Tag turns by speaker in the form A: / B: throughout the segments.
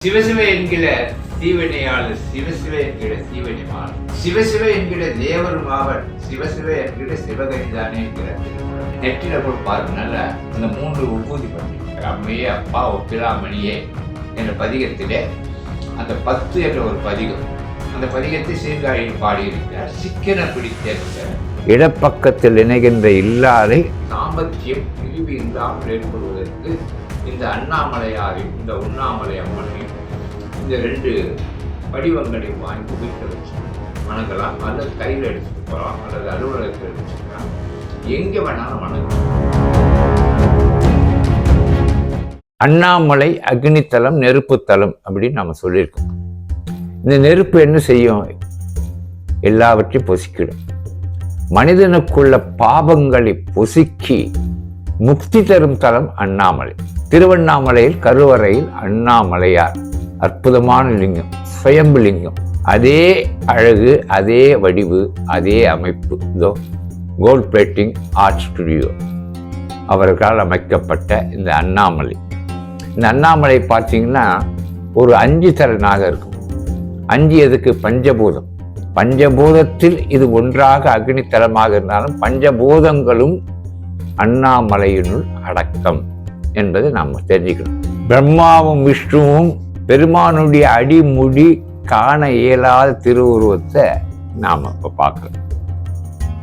A: சிவசிவ என்கிற தீவினையாளர் சிவசிவ என்கிற தீவினைமாள் சிவசிவ என்கிற தேவரும் ஆவர் சிவசிவ என்கிற சிவகரிதானே என்கிற. நெற்றில பாருங்க நல்ல அந்த மூன்று உபூதி பண்ணி அம்மையே அப்பா ஒப்பிலாமணியே என்ற பதிகத்திலே அந்த பத்து என்ற ஒரு பதிகம் அந்த பதிகத்தை சீர்காழியில் பாடியிருக்கிறார். சிக்கன பிடித்தேற்ற இடப்பக்கத்தில் இணைகின்ற இல்லாதை தாம்பத்தியம் பிரிவு இல்லாமல் ஏற்படுவதற்கு இந்த அண்ணாமலையாரையும் இந்த உண்ணாமலை அம்மனையும் இந்த ரெண்டு வடிவங்களை வாங்கி வீட்டில் வச்சு வணங்கலாம் அல்லது கையில் எடுத்துட்டு போகலாம். அல்லது அலுவலகத்தில் வச்சுக்கலாம். எங்கே வேணாலும் வணங்கலாம். அண்ணாமலை அக்னித்தலம் நெருப்புத்தலம் அப்படின்னு நம்ம சொல்லியிருக்கோம். இந்த நெருப்பு என்ன செய்யும்? எல்லாவற்றையும் பொசிக்கிடும். மனிதனுக்குள்ள பாவங்களை பொசுக்கி முக்தி தரும் தலம் அண்ணாமலை. திருவண்ணாமலையில் கருவறையில் அண்ணாமலையார். அற்புதமான லிங்கம் சுயம்பு லிங்கம். அதே அழகு அதே வடிவு அதே அமைப்பு. இதோ கோல்ட் பிளேட்டிங் ஆர்ட் ஸ்டுடியோ அவர்களால் அமைக்கப்பட்ட இந்த அண்ணாமலை. இந்த அண்ணாமலை பார்த்தீங்கன்னா ஒரு அஞ்சு தரனாக இருக்கும். அஞ்சு எதுக்கு? பஞ்சபூதம். பஞ்சபூதத்தில் இது ஒன்றாக அக்னித்தலமாக இருந்தாலும் பஞ்சபூதங்களும் அண்ணாமலையினுள் அடக்கம். என்பதை நாம் தெரிஞ்சுக்கணும். பிரம்மாவும் விஷ்ணுவும் பெருமானுடைய அடிமுடி காண இயலாத திருவுருவத்தை நாம் இப்போ பார்க்கலாம்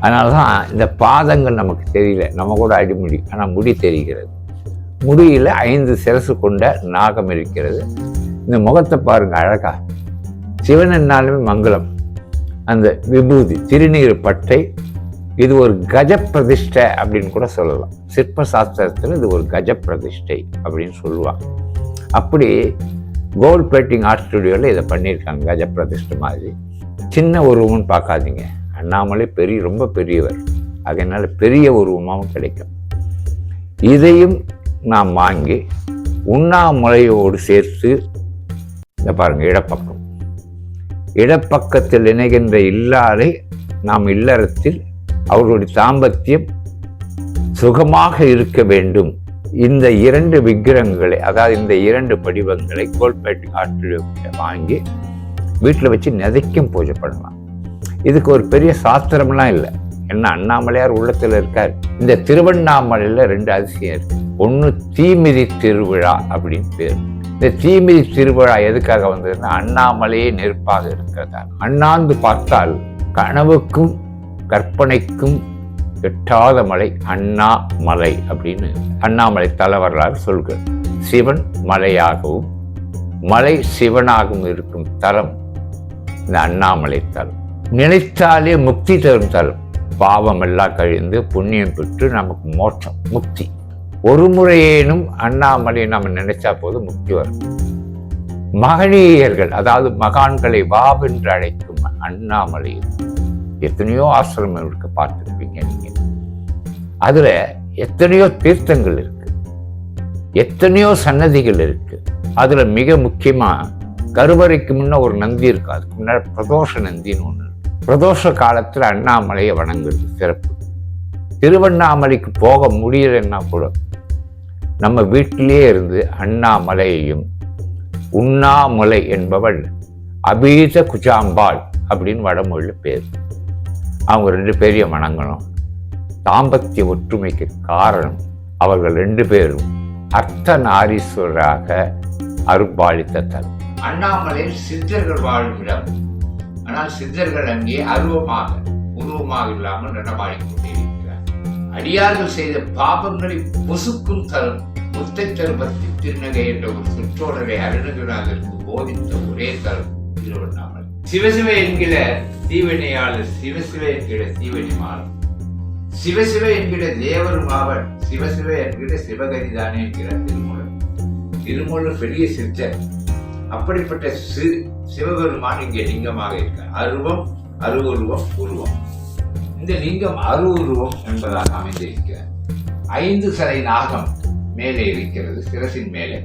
A: அதனால தான் இந்த பாதங்கள் நமக்கு தெரியல. நம்ம கூட அடிமுடி ஆனால் முடி தெரிகிறது. முடியில் ஐந்து சிரசு கொண்ட நாகம் இருக்கிறது. இந்த முகத்தை பாருங்க அழகா. சிவன் என்னாலுமே மங்களம். அந்த விபூதி திருநீர் பட்டை இது ஒரு கஜ பிரதிஷ்டை அப்படின்னு கூட சொல்லலாம். சிற்ப சாஸ்திரத்தில் இது ஒரு கஜ பிரதிஷ்டை அப்படின்னு சொல்லுவாங்க. அப்படி கோல்ட் பிளேட்டிங் ஆர்ட் ஸ்டுடியோவில் இதை பண்ணியிருக்காங்க கஜ பிரதிஷ்டை மாதிரி. சின்ன உருவம்னு பார்க்காதீங்க. அண்ணாமலை பெரிய ரொம்ப பெரியவர். அதனால் பெரிய உருவமாகவும் கிடைக்கும். இதையும் நாம் வாங்கி உண்ணாமலையோடு சேர்த்து இந்த பாருங்கள் இடப்பக்கம். இடப்பக்கத்தில் இணைகின்ற இல்லாரை நாம் இல்லறத்தில் அவர்களுடைய தாம்பத்தியம் சுகமாக இருக்க வேண்டும். இந்த இரண்டு விக்கிரகங்களை அதாவது இந்த இரண்டு படிவங்களை கோல்பேட் ஆற்றில் வாங்கி வீட்டில் வச்சு நெதைக்கும் பூஜை பண்ணலாம். இதுக்கு ஒரு பெரிய சாஸ்திரம்லாம் இல்லை. என்ன அண்ணாமலையார் உள்ளத்தில் இருக்கார். இந்த திருவண்ணாமலையில் ரெண்டு அதிசயம் இருக்கு. ஒன்று தீமிதி திருவிழா அப்படின்னு பேர். இந்த தீமிதி திருவிழா எதுக்காக வந்ததுன்னா அண்ணாமலையே நெருப்பாக இருக்கிறதா அண்ணாந்து பார்த்தால் கனவுக்கும் கற்பனைக்கும் எட்டாத மலை அண்ணாமலை அப்படின்னு அண்ணாமலை தலைவர்களால் சொல்கிறது சிவன் மலையாகவும் மலை சிவனாகவும் இருக்கும் தலம் இந்த அண்ணாமலை தலம். நினைத்தாலே முக்தி தரும் தலம். பாவம் எல்லாம் கழிந்து புண்ணியம் பெற்று நமக்கு மோட்சம் முக்தி. ஒரு முறையேனும் அண்ணாமலை நம்ம நினைச்சா போது முக்தி வரும். மகனீயர்கள் அதாவது மகான்களை வாவென்று அழைக்கும் அண்ணாமலை. எத்தனையோ ஆசிரமம் இருக்கு பார்த்துருப்பீங்க நீங்க. அதுல எத்தனையோ தீர்த்தங்கள் இருக்கு. எத்தனையோ சன்னதிகள் இருக்கு. அதுல மிக முக்கியமா கருவறைக்கு முன்ன ஒரு நந்தி இருக்கு. அதுக்கு முன்னாடி பிரதோஷ நந்தின்னு ஒன்று இருக்கு. பிரதோஷ காலத்துல அண்ணாமலையை வணங்குறது சிறப்பு. திருவண்ணாமலைக்கு போக முடியலன்னா கூட நம்ம வீட்டிலேயே இருந்து அண்ணாமலையையும் உண்ணாமலை என்பவள் அபீத குஜாம்பாள் அப்படின்னு வடமொழியில் பேர். அவங்க ரெண்டு பேரையும் வணங்கணும். தாம்பத்திய ஒற்றுமைக்கு காரணம் அவர்கள் ரெண்டு பேரும் அர்த்த நாரீஸ்வரராக அருப்பாளித்த தலம். அண்ணாமலையில் சித்தர்கள் வாழும் இடம். ஆனால் சித்தர்கள் அங்கே அருவமாக உருவமாக இல்லாமல் நடமாடிக் கொண்டிருக்கிறார் அடியார்கள் செய்த பாபங்களை பொசுக்கும் தரும் முத்தை தருமத்தி திருநகை என்ற ஒரு சுற்றோடரை அருணகிராதற்கு போதித்த ஒரே தரும் திருவண்ணாமலை. சிவசிவ என்கிற தீவினையாளர் சிவசிவ என்கிற தீவினைமாளர் சிவசிவ என்கிற தேவரும் ஆவர் சிவசிவ என்கிற சிவகரிதானே என்கிற திருமூலர். திருமூலர் பெரிய சித்தர். அப்படிப்பட்ட சி சிவபெருமான் இங்கே லிங்கமாக இருக்க அருவம் அருவுருவம் உருவம். இந்த லிங்கம் அரு உருவம் என்பதாக அமைந்திருக்கிறார் ஐந்து சரை நாகம் மேலே இருக்கிறது சிரசின் மேலே.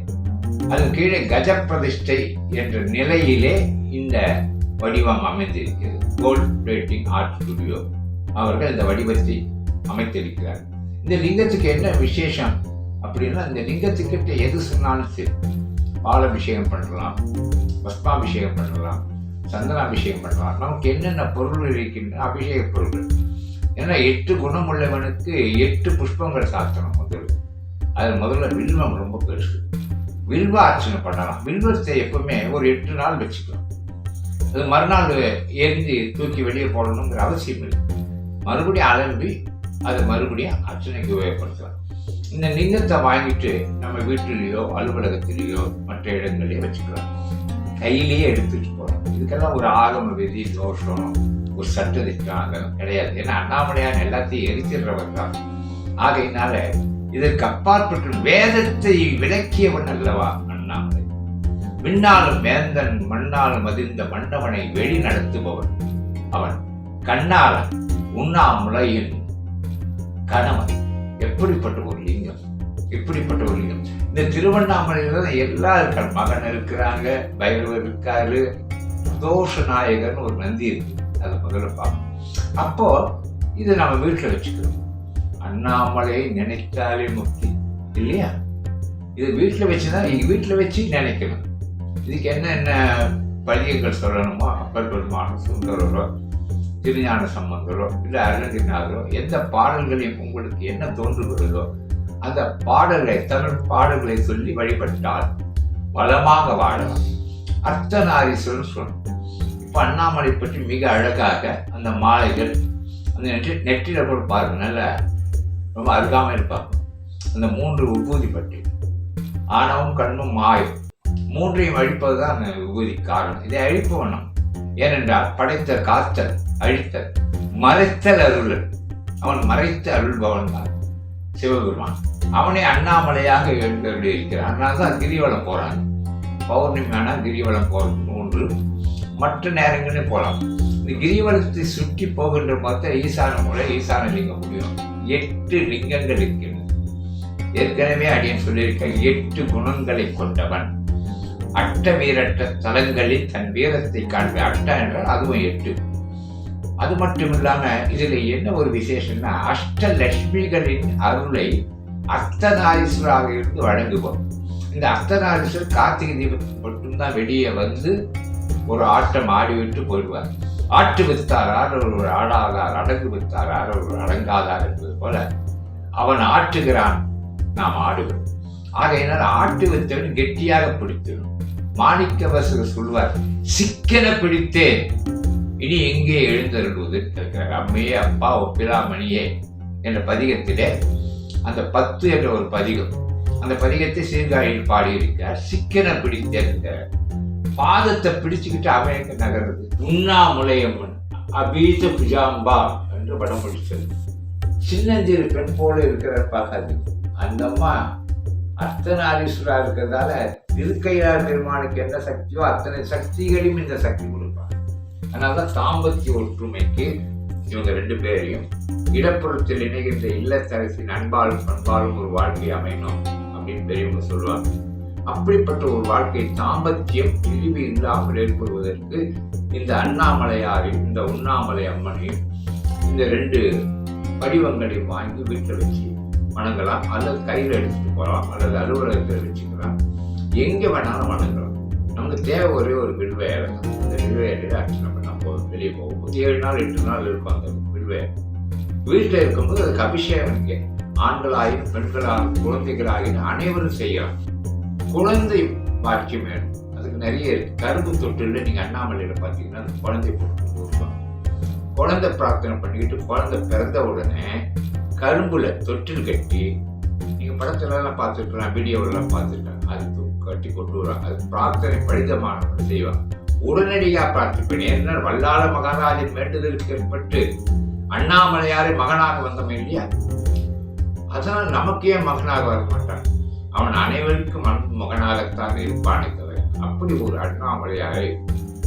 A: அது கீழே கஜ பிரதிஷ்டை என்ற நிலையிலே இந்த வடிவம் அமைந்திருக்கிறது. கோல்ட் பிளேட்டிங் ஆர்ட் ஸ்டுடியோ அவர்கள் இந்த வடிவத்தை அமைத்திருக்கிறார். இந்த லிங்கத்துக்கு என்ன விசேஷம் அப்படின்னா இந்த லிங்கத்துக்கிட்ட எது சொன்னாலும் சரி பாலாபிஷேகம் பண்ணலாம் பஸ்மாபிஷேகம் பண்ணலாம் சந்தனாபிஷேகம் பண்ணலாம். நமக்கு என்னென்ன பொருள் இருக்கின்ற அபிஷேக பொருள்கள். ஏன்னா எட்டு குணமுள்ளவனுக்கு எட்டு புஷ்பங்கள் சாத்தணும் முதல்ல. அது முதல்ல வில்வம் ரொம்ப பெருசு. வில்வ அர்ச்சனை பண்ணலாம். வில்வத்தை எப்பவுமே ஒரு எட்டு நாள் வச்சுக்கலாம் அது மறுநாள் எரிஞ்சு தூக்கி வெளியே போடணுங்கிற அவசியம் இல்லை. மறுபடியும் அலம்பி அதை மறுபடியும் அர்ச்சனைக்கு உபயோகப்படுத்தலாம். இந்த லிங்கத்தை வாங்கிட்டு நம்ம வீட்டிலேயோ அலுவலகத்திலேயோ மற்ற இடங்களையோ வச்சுக்கலாம். கையிலேயே எடுத்துட்டு போகலாம். இதுக்கெல்லாம் ஒரு ஆகம விதி தோஷம் ஒரு சட்டதிட்டம் அதெல்லாம் கிடையாது. ஏன்னா அண்ணாமலையான் எல்லாத்தையும் எரிச்சிடுறவர் தான். ஆகையினால இதற்கு அப்பாற்பட்டு வேதத்தை விளக்கியவன் அல்லவா? விண்ணாலும் வேந்தன் மண்ணாலும் மதிர்ந்த மன்னவனை வெளி நடத்துபவன் அவன். கண்ணால உண்ணாமுலையின் கணவன். எப்படிப்பட்ட ஒரு லிங்கம்? எப்படிப்பட்ட ஒரு லிங்கம்? இந்த திருவண்ணாமலையில தான் எல்லா இருக்காங்க மகன் இருக்கிறாங்க பைரவர் இருக்காரு. தோஷ நாயகர்னு ஒரு நந்தி இருக்கு. அதை முதல்ல பார்க்கணும் அப்போ இதை நம்ம வீட்டில் வச்சுக்கிறோம். அண்ணாமலையை நினைத்தாலே முக்தி. இல்லையா? இது வீட்டில் வச்சுதான் இங்க வீட்டில் வச்சு நினைக்கணும். இதுக்கு என்ன என்ன பதியங்கள் சொல்லணுமோ அப்பர் பெருமான சுந்தரரோ திருஞான சம்பந்தரோ இல்லை அருணகிரிநாதரோ எந்த பாடல்களையும் உங்களுக்கு என்ன தோன்றுகிறதோ அந்த பாடல்களை தமிழ் பாடல்களை சொல்லி வழிபட்டால் வளமாக வாழலாம். அர்த்தநாரீஸ்வரன் சொல்லணும் இப்போ அண்ணாமலை பற்றி மிக அழகாக அந்த மாலைகள் அந்த நெற்றி நெற்றியில் கூட பாருங்க நல்ல ரொம்ப அருகாமல் இருப்பாங்க அந்த மூன்று உபூதி பற்றி ஆணவும் கண்ணும் மாயும். மூன்றையும் அழிப்பது தான் அந்த விபூதி காரணம். இதை அழிப்பு வண்ணம். ஏனென்றால் படைத்த காத்தல் அழித்தல் மறைத்தல் அருளல். அவன் மறைத்த அருள்பவன் தான் சிவபெருமான். அவனே அண்ணாமலையாக எழுந்தருளி இருக்கிறான் அதனால தான் கிரிவலம் போறான். பௌர்ணமி ஆனால் கிரிவலம் போகிறது ஒன்று. மற்ற நேரங்களில் போகலாம் இந்த கிரிவலத்தை சுற்றி போகின்ற பார்த்தா ஈசான முறை ஈசான லிங்கம் முடியும். எட்டு லிங்கங்கள் இருக்கிறது. ஏற்கனவே அடியன் சொல்லியிருக்க எட்டு குணங்களை கொண்டவன். அட்ட வீரற்ற தலங்களில் தன் வீரத்தை காண்பி. அட்ட என்றால் அதுவும் எட்டு. அது மட்டும் இல்லாம இதுல என்ன ஒரு விசேஷம்னா அஷ்டலட்சுமிகளின் அருளை அர்த்தநாரீஸ்வராக இருந்து வழங்குவோம். இந்த அர்த்தநாரீஸ்வரர் கார்த்திகை தீபத்துக்கு மட்டும்தான் வெளியே வந்து ஒரு ஆட்டம் ஆடிவிட்டு போயிடுவார். ஆட்டு வித்தாரார் ஒரு ஆடாதார் அடங்கு வித்தாரார் ஒரு அடங்காதார் என்பது போல அவன் ஆட்டுகிறான் நாம் ஆடுகிறோம். ஆகையினால் ஆட்டு வித்தவன் கெட்டியாக பிடித்திடும் மாணிக்கவசர் சொல்வார் சிக்கன பிடித்தேன். இனி எங்கே எழுந்தருள்வது? அம்மையே அப்பா ஒப்பிலாமணியே என்ற பதிகத்திலே அந்த பத்து என்ற ஒரு பதிகம் அந்த பதிகத்தை சீர்காழியில் பாடியிருக்கார் சிக்கன பிடித்தேன் பாதத்தை பிடிச்சுக்கிட்டு அவன் நகர்றது? உண்ணாமுலையம்மன் அபீத புஜாம்பா என்று படம் பிடிச்சது சின்னஞ்சிறு பெண் போல இருக்கிற பார்க்காது அந்த அம்மா அர்த்தநாரீஸ்வரா இருக்கிறதால திருக்கையார் பெருமானுக்கு என்ன சக்தியோ அத்தனை சக்திகளையும் இந்த சக்தி கொடுப்பாங்க அதனாலதான் தாம்பத்திய ஒற்றுமைக்கு இவங்க ரெண்டு பேரையும் இடப்புறத்தில் இணைகின்ற இல்லத்தரசின் அன்பாலும் பண்பாலும் ஒரு வாழ்க்கை அமையணும் அப்படின்னு பெரியவங்க சொல்லுவாங்க. அப்படிப்பட்ட ஒரு வாழ்க்கை தாம்பத்தியம் பிரிவு இல்லாமல் ஏற்படுவதற்கு இந்த அண்ணாமலையாரையும் இந்த உண்ணாமலை அம்மனையும் இந்த ரெண்டு வடிவங்களையும் வாங்கி வீட்டில் வச்சு வணங்கலாம். அல்லது கையில் எடுத்துட்டு போகலாம். அல்லது அலுவலகத்தில் வச்சுக்கலாம். எங்கே வேணாலும் வணங்கலாம். நமக்கு தேவை ஒரே ஒரு வில்வ இலை அந்த வில்வ இலையில அர்ச்சனை பண்ணால் போதும் வெளியே போகும் ஏழு நாள் எட்டு நாள் இருக்கும் அந்த விடுவை வீட்டில் இருக்கும்போது அதுக்கு அபிஷேகம் இருக்கு. ஆண்களாயும் பெண்களாக குழந்தைகளாயும் அனைவரும் செய்யலாம். குழந்தை பாக்கியம் வேணும். அதுக்கு நிறைய இருக்கு. கரும்பு தொட்டில் நீங்க அண்ணாமலையில பார்த்தீங்கன்னா அந்த குழந்தை போட்டு குழந்தை பிரார்த்தனை பண்ணிக்கிட்டு குழந்தை பிறந்த உடனே கரும்புல தொட்டில் கட்டி நீங்க படத்துலலாம் பார்த்துருக்கலாம் வீடியோவெல்லாம் பார்த்துருக்கேன் அது கட்டி கொண்டு வருவாங்க. அது பிரார்த்தனை படிதமானவங்க செய்வாங்க உடனடியாக பிரார்த்திப்பேன். என்ன வல்லாள மகாராஜன் வேண்டுதலுக்கு ஏற்பட்டு அண்ணாமலையாரை மகனாக வந்தமே இல்லையா? அதனால் நமக்கு ஏன் மகனாக வர மாட்டான்? அவன் அனைவருக்கும் மகனாகத்தான் இருப்பானே தவிர அப்படி ஒரு அண்ணாமலையாரை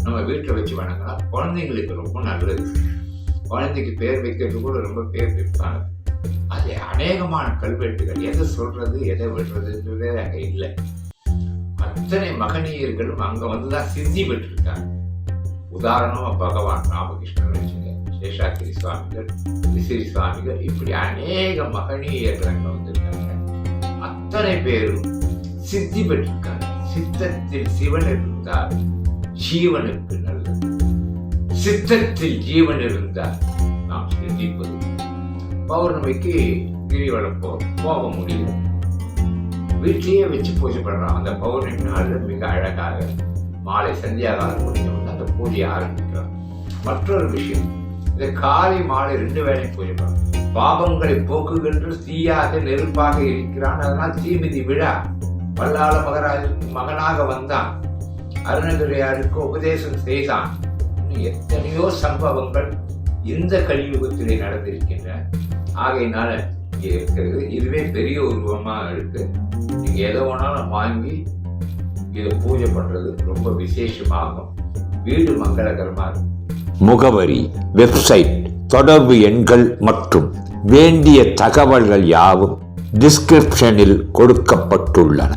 A: நம்ம வீட்டில் வச்சு வணங்கினா குழந்தைங்களுக்கு ரொம்ப நல்லது. குழந்தைக்கு பேர் வைக்கிறது கூட ரொம்ப பேர் வைப்பாங்க. அதில் அநேகமான கல்வெட்டுகள் எதை சொல்றது எதை விடுறதுன்றதே அங்கே இல்லை. அத்தனை மகனீயர்களும் அங்க வந்துதான் சித்தி பெற்றிருக்காங்க. உதாரணமா பகவான் ராமகிருஷ்ணன் வச்சுங்க சேஷாத்திரி சுவாமிகள் விசிறி சுவாமிகள் இப்படி அநேக மகனீயர்கள் அங்க வந்திருக்காங்க. அத்தனை பேரும் சித்தி பெற்றிருக்காங்க. சித்தத்தில் சிவன் இருந்தால் ஜீவனுக்கு நல்லது. சித்தத்தில் ஜீவன் இருந்தால் நாம் சிந்திப்பது பௌர்ணமிக்கு கிரிவலம் போ போக முடியும். வீட்லேயே வச்சு பூஜை பண்றோம் அந்த பௌர்ணமி நாள்ல மிக அழகாக. மாலை சந்தியாகாலம் முடிஞ்சவங்க அந்த பூஜையை ஆரம்பிக்கிறோம் மற்றொரு விஷயம் இந்த காலை மாலை ரெண்டு வேலையும் பூஜை பண்ணணும் பாபங்களை போக்குகின்ற தீயாக நெருப்பாக இருக்கிறான். அதனால் தீமிதி விழா. பல்லாள மகராஜுக்கு மகனாக வந்தான். அருணகிரியாருக்கு உபதேசம் செய்தான். எத்தனையோ சம்பவங்கள் இந்த கலியுகத்திலே நடந்திருக்கின்றன. ஆகையினால இங்கே இருக்கிறது. இதுவே பெரிய உருவமாக இருக்கு. நீங்கள் எதை வேணாலும் வாங்கி இதை பூஜை பண்ணுறது ரொம்ப விசேஷமாகும். வீடு மங்களகரமாக இருக்கும் முகவரி வெப்சைட் தொடர்பு எண்கள் மற்றும் வேண்டிய தகவல்கள் யாவும் டிஸ்கிரிப்ஷனில் கொடுக்கப்பட்டுள்ளன.